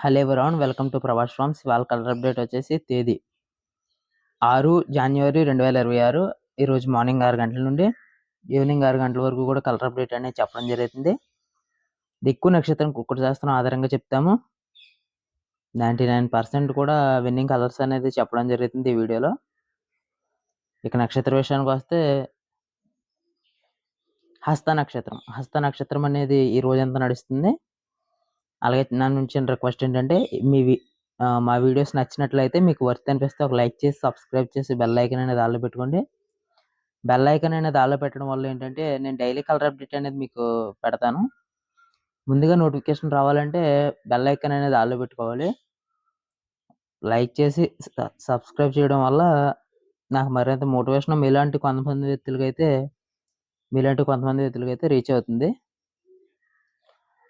Hello everyone welcome to Prabhas farms. వాళ్ళ colour update వచ్చేసి తేదీ ఆరు జనవరి రెండు వేల ఇరవై ఆరు. ఈరోజు మార్నింగ్ ఆరు గంటల నుండి ఈవినింగ్ ఆరు గంటల వరకు కూడా కలర్ అప్డేట్ అనేది చెప్పడం జరుగుతుంది. దిక్కు నక్షత్రం కుక్కటి శాస్త్రం ఆధారంగా చెప్తాము. నైంటీ నైన్ పర్సెంట్ కూడా విన్నింగ్ కలర్స్ అనేది చెప్పడం జరుగుతుంది ఈ వీడియోలో. ఇక నక్షత్ర విషయానికి వస్తే హస్త నక్షత్రం. హస్త నక్షత్రం అనేది ఈ రోజంతా నడుస్తుంది? అలాగే నా నుంచి రిక్వెస్ట్ ఏంటంటే మీ మా వీడియోస్ నచ్చినట్లయితే మీకు వర్త్ అనిపిస్తే ఒక లైక్ చేసి సబ్స్క్రైబ్ చేసి బెల్ ఐకన్ అనేది ఆల్లో పెట్టుకోండి. బెల్ ఐకన్ అనేది ఆల్లో పెట్టడం వల్ల ఏంటంటే నేను డైలీ కలర్ అప్డేట్ అనేది మీకు పెడతాను. ముందుగా నోటిఫికేషన్ రావాలంటే బెల్ ఐకన్ అనేది ఆల్లో పెట్టుకోవాలి. లైక్ చేసి సబ్స్క్రైబ్ చేయడం వల్ల నాకు మరింత మోటివేషన్ మీలాంటి కొంతమంది వ్యక్తులకైతే మీలాంటి కొంతమంది వ్యక్తులకైతే రీచ్ అవుతుంది.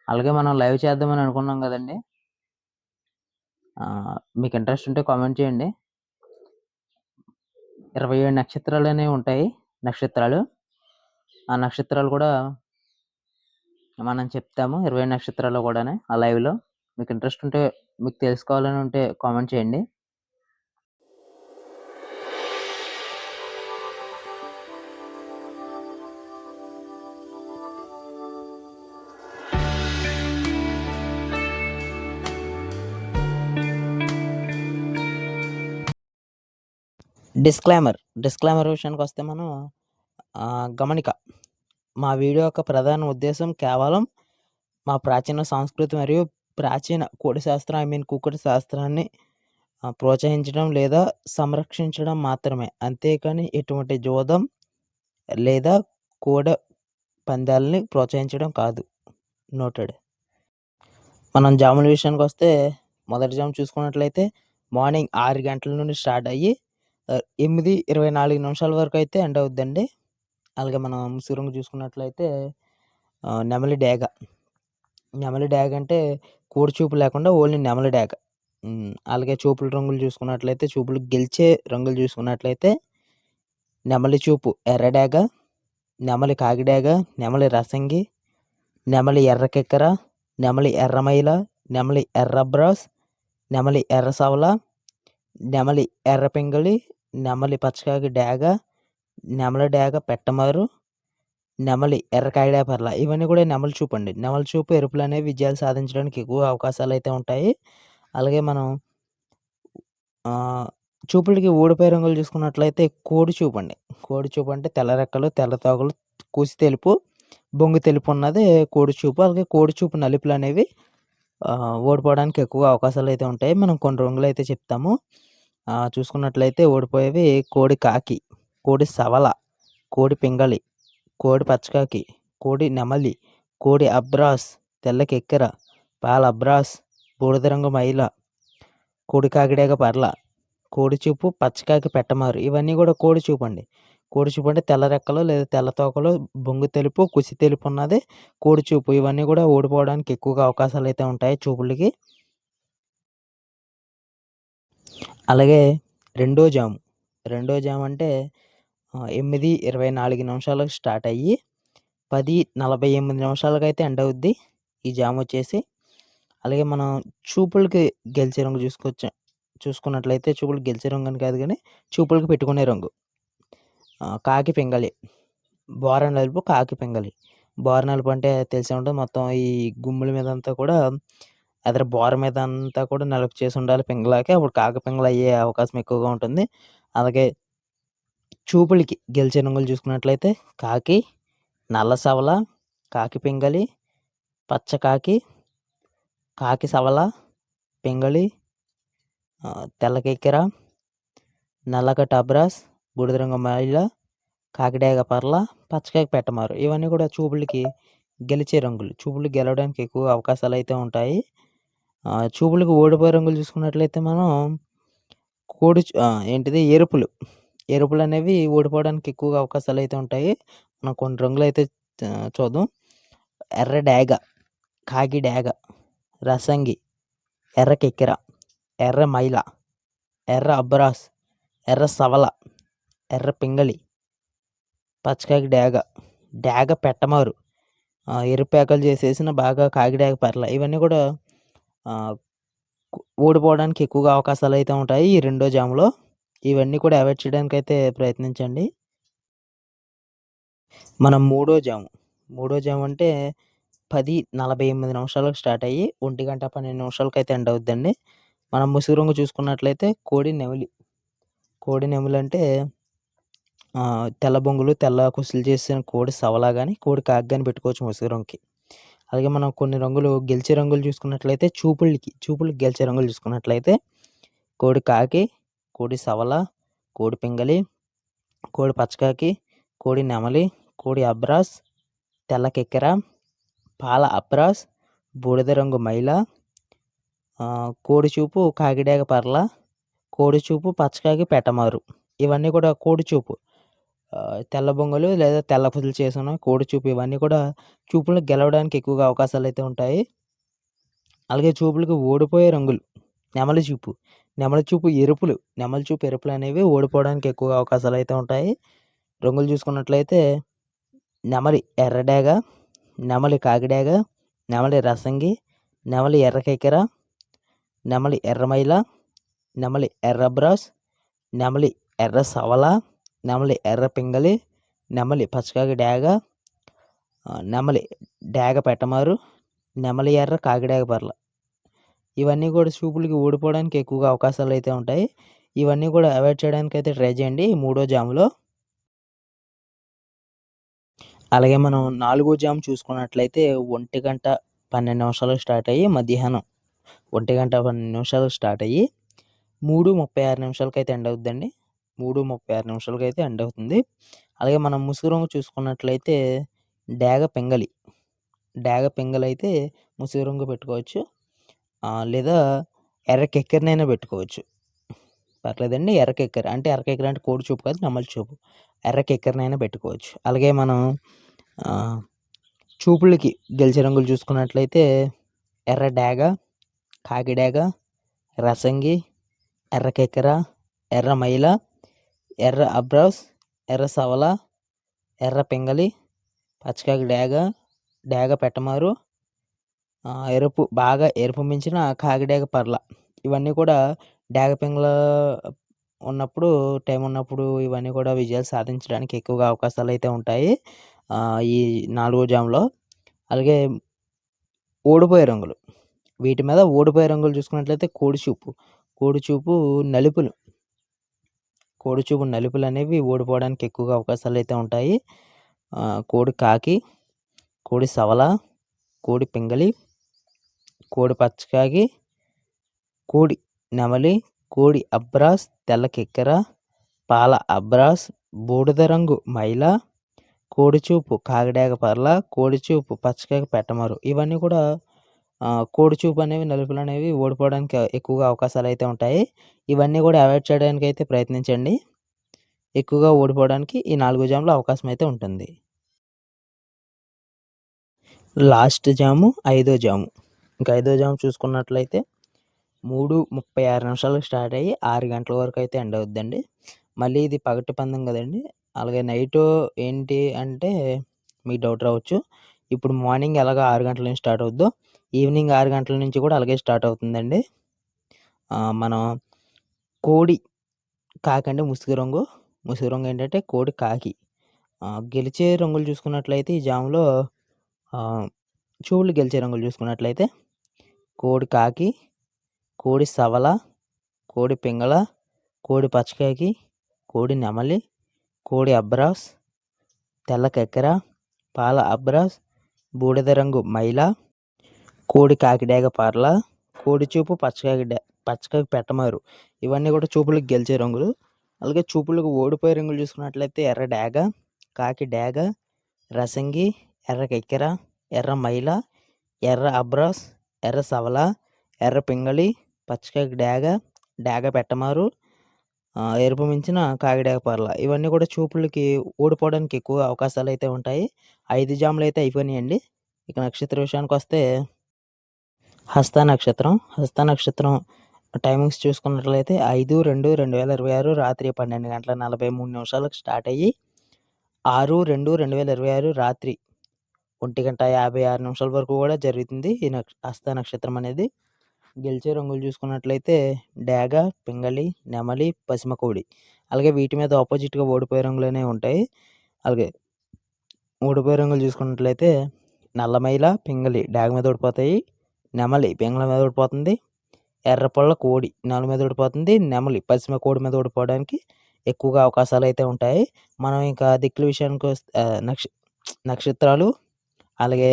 అలాగే మనం లైవ్ చేద్దామని అనుకున్నాం కదండి. మీకు ఇంట్రెస్ట్ ఉంటే కామెంట్ చేయండి. ఇరవై ఏడు నక్షత్రాలు అనేవి ఉంటాయి. నక్షత్రాలు. ఆ నక్షత్రాలు కూడా మనం చెప్తాము. ఇరవై నక్షత్రాలు కూడా ఆ లైవ్లో. మీకు ఇంట్రెస్ట్ ఉంటే మీకు తెలుసుకోవాలని ఉంటే కామెంట్ చేయండి. డిస్క్లైమర్ డిస్క్లైమర్ విషయానికి వస్తే మనం గమనిక. మా వీడియో యొక్క ప్రధాన ఉద్దేశం కేవలం మా ప్రాచీన సంస్కృతి మరియు ప్రాచీన కోడి శాస్త్రం ఐ మీన్ కుక్కడి శాస్త్రాన్ని ప్రోత్సహించడం లేదా సంరక్షించడం మాత్రమే. అంతేకాని ఎటువంటి జోదం లేదా కోడ పందాలని ప్రోత్సహించడం కాదు. నోటెడ్ మనం జాముల విషయానికి వస్తే మొదటి జాము చూసుకున్నట్లయితే మార్నింగ్ ఆరు గంటల నుండి స్టార్ట్ అయ్యి ఎనిమిది ఇరవై నాలుగు నిమిషాల వరకు అయితే ఎండ్ అవుద్దండి. అలాగే మనం ముసుగురంగు చూసుకున్నట్లయితే నెమలి డేగ నెమలి డేగ అంటే కోడి చూపు లేకుండా ఓన్లీ నెమలి డేగ అలాగే చూపుల రంగులు చూసుకున్నట్లయితే చూపులు గెలిచే రంగులు చూసుకున్నట్లయితే నెమలి చూపు ఎర్ర డేగ నెమలి కాకిడేగ నెమలి రసంగి నెమలి ఎర్రకెక్కర నెమలి ఎర్రమైల నెమలి ఎర్ర బ్రాస్ నెమలి ఎర్ర సవల నెమలి ఎర్ర పింగళి నెమలి పచ్చకాకి డేగ నెమలి డేగ పెట్టమారు నెమలి ఎర్రకాయడాపర్ల ఇవన్నీ కూడా నెమలి చూపు అండి. నెమలి చూపు ఎరుపులు అనేవి విజయాలు సాధించడానికి ఎక్కువ అవకాశాలు అయితే ఉంటాయి. అలాగే మనం చూపులకి ఊడిపోయే రంగులు చూసుకున్నట్లయితే కోడి చూపు అండి. కోడి చూపు అంటే తెల్ల రెక్కలు తెల్ల తోకలు కూసి తెలుపు బొంగు తెలుపు ఉన్నది కోడి చూపు. అలాగే కోడి చూపు నలుపులు అనేవి ఓడిపోవడానికి ఎక్కువ అవకాశాలు అయితే ఉంటాయి. మనం కొన్ని రంగులు అయితే చెప్తాము. చూసుకున్నట్లయితే ఓడిపోయేవి కోడి కాకి కోడి సవల కోడి పింగళి కోడి పచ్చకాకి కోడి నెమలి కోడి అబ్రాస్ తెల్ల కెక్కెర పాల అబ్రాస్ బూడిద రంగు మైల కోడి కాకిడేగ పర్ల కోడి చూపు పచ్చకాకి పెట్టమారు. ఇవన్నీ కూడా కోడి చూపు అండి కోడి చూపు అంటే తెల్ల రెక్కలు లేదా తెల్ల తోకలు బొంగు తెలుపు కుసి తెలుపు ఉన్నది కోడి చూపు. ఇవన్నీ కూడా ఓడిపోవడానికి ఎక్కువగా అవకాశాలు అయితే ఉంటాయి చూపులకి. అలాగే రెండో జాము. రెండో జాము అంటే ఎనిమిది ఇరవై నాలుగు నిమిషాలకు స్టార్ట్ అయ్యి పది నలభై ఎనిమిది నిమిషాలకు అయితే ఎండ్ అవుద్ది ఈ జామ్ వచ్చేసి. అలాగే మనం చూపులకి గెలిచే రంగు చూసుకోవచ్చు చూసుకున్నట్లయితే చూపులకు గెలిచే రంగు అని కాదు కానీ చూపులకు పెట్టుకునే రంగు. కాకి పింగళి బోర నలుపు కాకి పింగళి బోర నలుపు అంటే తెలిసే ఉంటుంది మొత్తం ఈ గుమ్ముల మీద అంతా కూడా ఎదర బోర మీద అంతా కూడా నలుపు చేసి ఉండాలి పింగళాకి అప్పుడు కాకి పింగళ అయ్యే అవకాశం ఎక్కువగా ఉంటుంది. అలాగే చూపులకి గెలిచే రంగులు చూసుకున్నట్లయితే కాకి నల్ల సవల కాకి పింగళి పచ్చ కాకి కాకి సవల పింగళి తెల్లకెక్కెర నల్లక టబ్రాస్ బూడిద రంగు మైల కాకిడేగ పర్ల పచ్చకాకి పెట్టమారు. ఇవన్నీ కూడా చూపులకి గెలిచే రంగులు. చూపులు గెలవడానికి ఎక్కువ అవకాశాలు అయితే ఉంటాయి. చూపులకు ఓడిపోయే రంగులు చూసుకున్నట్లయితే మనం కోడి ఏంటిది? ఎరుపులు. ఎరుపులు అనేవి ఓడిపోవడానికి ఎక్కువగా అవకాశాలు అయితే ఉంటాయి. మనం కొన్ని రంగులు అయితే చూద్దాం. ఎర్ర డాగ కాకి డాగ రసంగి ఎర్ర కెక్కెర ఎర్ర మైల ఎర్ర అబ్రాస్ ఎర్ర సవల ఎర్ర పింగళి పచ్చకాకి డాగ డాగ పెట్టమారు. ఎరుపేకలు చేసేసిన బాగా కాకిడాగ పర్ల. ఇవన్నీ కూడా ఓడిపోవడానికి ఎక్కువగా అవకాశాలు అయితే ఉంటాయి ఈ రెండో జామ్‌లో. ఇవన్నీ కూడా అవాయిడ్ చేయడానికి అయితే ప్రయత్నించండి. మనం మూడో జాము. మూడో జామ్ అంటే 10:48 నిమిషాలకు స్టార్ట్ అయ్యి ఒంటి గంట పన్నెండు నిమిషాలకు అయితే ఎండ్ అవుద్దండి. మనం ముసుగు రంగు చూసుకున్నట్లయితే కోడి నెమిలి. కోడి నెమిలి అంటే తెల్ల బొంగులు, తెల్ల కుసులు చేసిన కోడి సవలా కానీ కోడి కాకి పెట్టుకోవచ్చు ముసుగు రంగుకి. అలాగే మనం కొన్ని రంగులు గెలిచే రంగులు చూసుకున్నట్లయితే చూపుళ్ళకి చూపులు గెలిచే రంగులు చూసుకున్నట్లయితే కోడి కాకి, కోడి సవల, కోడి పింగళి, కోడి పచ్చకాకి, కోడి నెమలి, కోడి అబ్రాస్, తెల్ల కెక్కెర, పాల అబ్రాస్, బూడిద రంగు మైల, కోడి చూపు కాకిడేగ పర్ల, కోడి చూపు పచ్చకాకి పెట్టమారు. ఇవన్నీ కూడా కోడి చూపు. తెల్ల బొంగులు లేదా తెల్ల పుజలు చేసుకున్న కోడి చూపు ఇవన్నీ కూడా చూపులను గెలవడానికి ఎక్కువగా అవకాశాలు అయితే ఉంటాయి. అలాగే చూపులకు ఓడిపోయే రంగులు. నెమలి చూపు. నెమలి చూపు ఎరుపులు. నెమలి చూపు ఎరుపులు అనేవి ఓడిపోవడానికి ఎక్కువగా అవకాశాలు అయితే ఉంటాయి. రంగులు చూసుకున్నట్లయితే నెమలి ఎర్రడేగ, నెమలి కాకిడేగ, నెమలి రసంగి, నెమలి ఎర్ర కెక్కెర, నెమలి ఎర్రమైల నెమలి ఎర్ర బ్రాస్ నెమలి ఎర్ర సవల, నెమలి ఎర్ర పింగళి, నెమలి పచ్చకాకి డేగ, నెమలి డేగ పెట్టమారు, నెమలి ఎర్ర కాకిడేగ పర్ల. ఇవన్నీ కూడా చూపులకి ఊడిపోవడానికి ఎక్కువగా అవకాశాలు అయితే ఉంటాయి. ఇవన్నీ కూడా అవాయిడ్ చేయడానికి అయితే ట్రై చేయండి ఈ మూడో జామ్‌లో. అలాగే మనం నాలుగో జామ్ చూసుకున్నట్లయితే 1:12 నిమిషాలకు స్టార్ట్ అయ్యి మధ్యాహ్నం 1:12 నిమిషాలకు స్టార్ట్ అయ్యి 3:36 నిమిషాలకైతే ఎండ్ అవుద్దండి. మూడు ముప్పై ఆరు నిమిషాలకి అయితే ఎండ్ అవుతుంది. అలాగే మనం ముసుగు రంగు చూసుకున్నట్లయితే డేగ పెంగలి డేగ పింగళైతే ముసుగు రంగు పెట్టుకోవచ్చు. లేదా ఎర్రకెక్కెరనైనా పెట్టుకోవచ్చు. పర్లేదండి. ఎర్రకెక్కెర అంటే ఎర్రకెక్కెర అంటే కోడి చూపు కాదు నమ్మల చూపు. ఎర్రకెక్కెరనైనా పెట్టుకోవచ్చు. అలాగే మనం చూపులకి గెలిచే రంగులు చూసుకున్నట్లయితే ఎర్ర డేగ, కాకిడేగ రసంగి, ఎర్రకెక్కెర ఎర్ర మైల, ఎర్ర అబ్రాస్, ఎర్ర సవల, ఎర్ర పింగళి, పచ్చకాకి డేగ, డేగ పెట్టమారు, ఎరుపు బాగా ఎరుపు మించిన కాకిడేగ పర్ల. ఇవన్నీ కూడా డేగ పింగళ ఉన్నప్పుడు టైం ఉన్నప్పుడు ఇవన్నీ కూడా విజయాలు సాధించడానికి ఎక్కువగా అవకాశాలు అయితే ఉంటాయి. ఈ నాలుగో జామ్‌లో. అలాగే ఓడిపోయే రంగులు. వీటి మీద ఓడిపోయే రంగులు చూసుకున్నట్లయితే కోడిచూపు కోడిచూపు నలుపులు కోడిచూపు నలుపులు. అనేవి ఓడిపోవడానికి ఎక్కువగా అవకాశాలు అయితే ఉంటాయి. కోడి కాకి, కోడి సవల, కోడి పింగళి, కోడి పచ్చకాకి, కోడి నెమలి, కోడి అబ్రాస్, తెల్ల కెక్కెర, పాల అబ్రాస్, బూడిద రంగు మైల, కోడిచూపు చూపు పర్ల, కోడిచూపు పచ్చకాకి పెట్టమరు ఇవన్నీ కూడా కోడిచూపు కోడి చూపు అనేవి ఓడిపోవడానికి ఎక్కువగా అవకాశాలు అయితే ఉంటాయి. ఇవన్నీ కూడా అవాయిడ్ చేయడానికి అయితే ప్రయత్నించండి. ఎక్కువగా ఓడిపోవడానికి ఈ నాలుగో జాములు అవకాశం అయితే ఉంటుంది. లాస్ట్ జాము ఐదో జాము. ఇంక ఐదో జాము చూసుకున్నట్లయితే 3:36 నిమిషాలకు స్టార్ట్ అయ్యి ఆరు గంటల వరకు అయితే ఎండ్ అవుద్దండి. మళ్ళీ ఇది పగటి పందెం కదండి అలాగే నైట్ ఏంటి అంటే మీకు డౌట్ రావచ్చు. ఇప్పుడు మార్నింగ్ ఎలాగ ఆరు గంటల నుంచి స్టార్ట్ అవుద్దో ఈవినింగ్ ఆరు గంటల నుంచి కూడా అలాగే స్టార్ట్ అవుతుందండి. మనం కోడి కాకండి ముసుగు రంగు. ముసుగు రంగు ఏంటంటే కోడి కాకి. గెలిచే రంగులు చూసుకున్నట్లయితే ఈ జాములో ఆహ్, గెలిచే రంగులు చూసుకున్నట్లయితే కోడి కాకి, కోడి సవల, కోడి పింగళ, కోడి పచ్చకాకి, కోడి నెమలి, కోడి అబ్రాస్, తెల్ల కెక్కెర, పాల అబ్రాస్, బూడిద రంగు మైలా కోడి కాకిడేగ పార్ల కోడి చూపు పచ్చకాకి పచ్చకాకి పెట్టమారు. ఇవన్నీ కూడా చూపులకు గెలిచే రంగులు. అలాగే చూపులకు ఓడిపోయే రంగులు చూసుకున్నట్లయితే ఎర్ర డేగ, కాకి డేగ, రసంగి, ఎర్ర కెక్కెర, ఎర్ర మైల, ఎర్ర అబ్రాస్, ఎర్ర సవల, ఎర్ర పింగళి, పచ్చకాకి డేగ, డేగ పెట్టమారు, ఎరుపు మించిన కాకిడేగ పర్ల. ఇవన్నీ కూడా చూపులకి ఓడిపోవడానికి ఎక్కువ అవకాశాలు అయితే ఉంటాయి. ఐదు జాములు అయితే అయిపోయినాయండి. ఇక నక్షత్ర విషయానికి వస్తే హస్త నక్షత్రం. హస్త నక్షత్రం టైమింగ్స్ చూసుకున్నట్లయితే 5/2/2026 రాత్రి 12 గంటల 43 నిమిషాలకు స్టార్ట్ అయ్యి 6/2/2026 రాత్రి 1:56 నిమిషాల వరకు కూడా జరుగుతుంది. ఈ నక్ష హస్త నక్షత్రం అనేది. గెలిచే రంగులు చూసుకున్నట్లయితే డేగ పింగళి నెమలి పసిమకోడి అలాగే వీటి మీద ఆపోజిట్గా ఓడిపోయే రంగులనే ఉంటాయి అలాగే ఓడిపోయే రంగులు చూసుకున్నట్లయితే నల్లమైల పింగళి డాగ మీద ఓడిపోతాయి నెమలి పింగళ మీద ఓడిపోతుంది. ఎర్రపళ్ళ కోడి నెల మీద ఓడిపోతుంది. నెమలి పశ్చిమ కోడి మీద ఓడిపోవడానికి ఎక్కువగా అవకాశాలు అయితే ఉంటాయి. మనం ఇంకా దిక్కుల విషయానికి వస్తే నక్ష నక్షత్రాలు అలాగే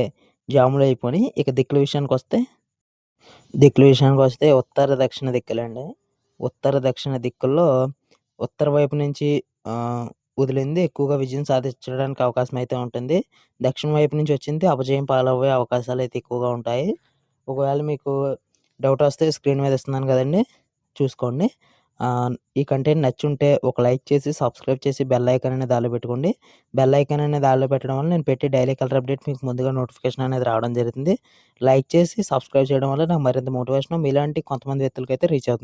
జాములు అయిపోయి ఇక దిక్కుల విషయానికి వస్తే దిక్కుల విషయానికి వస్తే ఉత్తర దక్షిణ దిక్కులండి. ఉత్తర దక్షిణ దిక్కుల్లో ఉత్తర వైపు నుంచి వదిలింది. ఎక్కువగా విజయం సాధించడానికి అవకాశం అయితే ఉంటుంది. దక్షిణ వైపు నుంచి వచ్చింది. అపజయం పాలవ్వే అవకాశాలు అయితే ఎక్కువగా ఉంటాయి. ఒకవేళ మీకు డౌట్ వస్తే స్క్రీన్ మీద ఇస్తున్నాను కదండి. చూసుకోండి. ఈ కంటెంట్ నచ్చుంటే ఒక లైక్ చేసి సబ్స్క్రైబ్ చేసి బెల్ ఐకాన్ అనేది దానిలో పెట్టుకోండి. బెల్ ఐకాన్ అనేది దానిలో పెట్టడం వల్ల నేను పెట్టి డైలీ కలర్ అప్డేట్ మీకు ముందుగా నోటిఫికేషన్ అనేది రావడం జరుగుతుంది లైక్ చేసి సబ్స్క్రైబ్ చేయడం వల్ల నాకు మరింత మోటివేషన్ మీలాంటి కొంతమంది వ్యక్తులకైతే రీచ్ అవుతుంది.